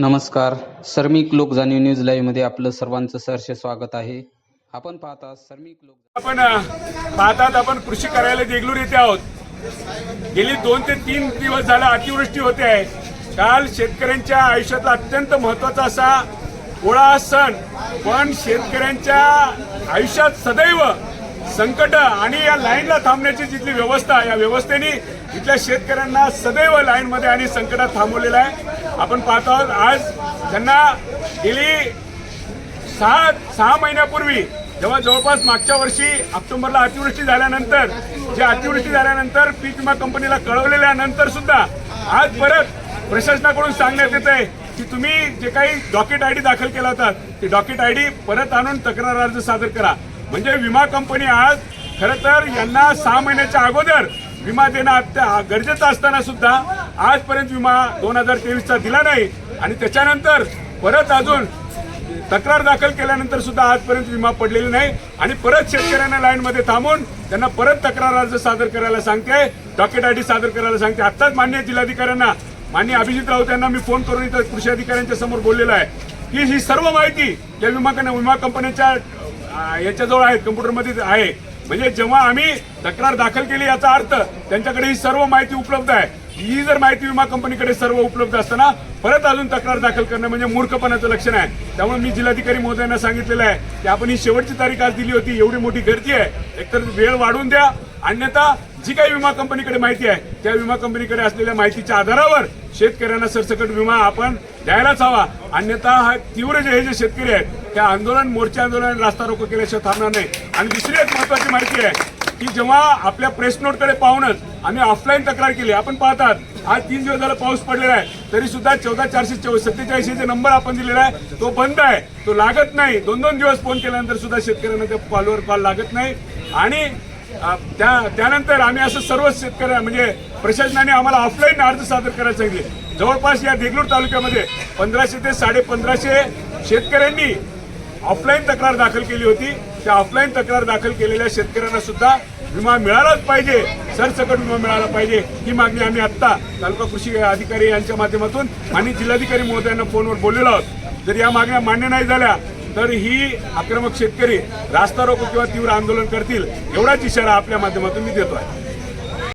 नमस्कार. सर्मिक लोक जाणीव न्यूज लाईव्हमध्ये आपलं सर्वांचं सहर्ष स्वागत आहे. आपण पाहता सर्मिक लोक आपण पाहतात आपण कृषी कार्यालय देगलूर येथे आहोत. गेली दोन ते तीन दिवस झाला अतिवृष्टी होते आहे. काल शेतकऱ्यांच्या आयुष्यातला अत्यंत महत्त्वाचा असा पोळा सण. पण शेतकऱ्यांच्या आयुष्यात सदैव संकट आणि या लाईनला थांबण्याची जिथली व्यवस्था या व्यवस्थेने इथल्या शेतकऱ्यांना सदैव लाईनमध्ये आणि संकटात थांबवलेलं आहे. आपण पाहतो आहोत आज त्यांना गेली सहा सहा महिन्यापूर्वी जेव्हा जवळपास मागच्या वर्षी ऑक्टोबरला अतिवृष्टी झाल्यानंतर जे अतिवृष्टी झाल्यानंतर पीक विमा कंपनीला कळवलेल्यानंतर सुद्धा आज परत प्रशासनाकडून सांगण्यात येत आहे की तुम्ही जे काही डॉकेट आयडी दाखल केला होता ते डॉकेट आयडी परत आणून तक्रार अर्ज सादर करा. म्हणजे विमा कंपनी आज खरं तर यांना सहा महिन्याच्या अगोदर विमा देणं अत्या गरजेचं असताना सुद्धा आजपर्यंत विमा दोन हजार तेवीसचा दिला नाही. आणि त्याच्यानंतर परत अजून तक्रार दाखल केल्यानंतर सुद्धा आजपर्यंत विमा पडलेली नाही. आणि परत शेतकऱ्यांना लाईनमध्ये थांबून त्यांना परत तक्रार अर्ज सादर करायला सांगते. डॉकेट आयडी सादर करायला सांगते. आत्ताच मान्य जिल्हाधिकाऱ्यांना मान्य अभिजित राऊत यांना मी फोन करून इथं कृषी अधिकाऱ्यांच्या समोर बोललेलो आहे. की ही सर्व माहिती या विमा विमा कंपन्यांच्या याच्याजवळ आहेत कम्प्युटरमध्ये आहे. म्हणजे जेव्हा आम्ही तक्रार दाखल केली याचा अर्थ त्यांच्याकडे ही सर्व माहिती उपलब्ध आहे. ही जर माहिती विमा कंपनीकडे सर्व उपलब्ध असताना परत अजून तक्रार दाखल करणं म्हणजे मूर्खपणाचं लक्षण आहे. त्यामुळे मी जिल्हाधिकारी महोदयांना सांगितलेलं आहे की आपण ही शेवटची तारीख आज दिली होती एवढी मोठी गर्दी आहे. एकतर वेळ वाढवून द्या. अन्यथा जी काही विमा कंपनीकडे माहिती आहे त्या विमा कंपनीकडे असलेल्या माहितीच्या आधारावर शेतकऱ्यांना सरसकट विमा आपण द्यायलाच हवा. अन्यथा हा तीव्र जे हे जे शेतकरी आहेत त्या आंदोलन मोर्चा आंदोलन रास्ता रोको केल्याशिवाय थांबणार नाही. आणि दुसरी एक महत्वाची माहिती आहे की जेव्हा आपल्या प्रेस नोटकडे पाहूनच आम्ही ऑफलाईन तक्रार केली आपण पाहतात आज तीन दिवस झाला पाऊस पडलेला आहे तरी सुद्धा चौदा चारशे सत्तेचाळीस जे नंबर आपण दिलेला आहे तो बंद आहे तो लागत नाही. दोन दोन दिवस फोन केल्यानंतर सुद्धा शेतकऱ्यांना त्या कॉलवर कॉल लागत नाही. आणि त्या त्यानंतर आम्ही असं सर्व शेतकऱ्या म्हणजे प्रशासनाने आम्हाला ऑफलाईन अर्ज सादर करायला सांगितले. जवळपास या देगलूर तालुक्यामध्ये पंधराशे ते साडे पंधराशे शेतकऱ्यांनी ऑफलाईन तक्रार दाखल केली होती. त्या ऑफलाईन तक्रार दाखल केलेल्या शेतकऱ्यांना सुद्धा विमा मिळालाच पाहिजे. सरसकट विमा मिळाला पाहिजे. ही मागणी आम्ही आत्ता तालुका कृषी अधिकारी यांच्या माध्यमातून आणि जिल्हाधिकारी महोदयांना फोनवर बोललेलो आहोत. जर या मागण्या मान्य नाही झाल्या तर ही आक्रमक शेतकरी रास्ता रोको किंवा तीव्र आंदोलन करतील एवढाच इशारा आपल्या माध्यमातून मी देतो आहे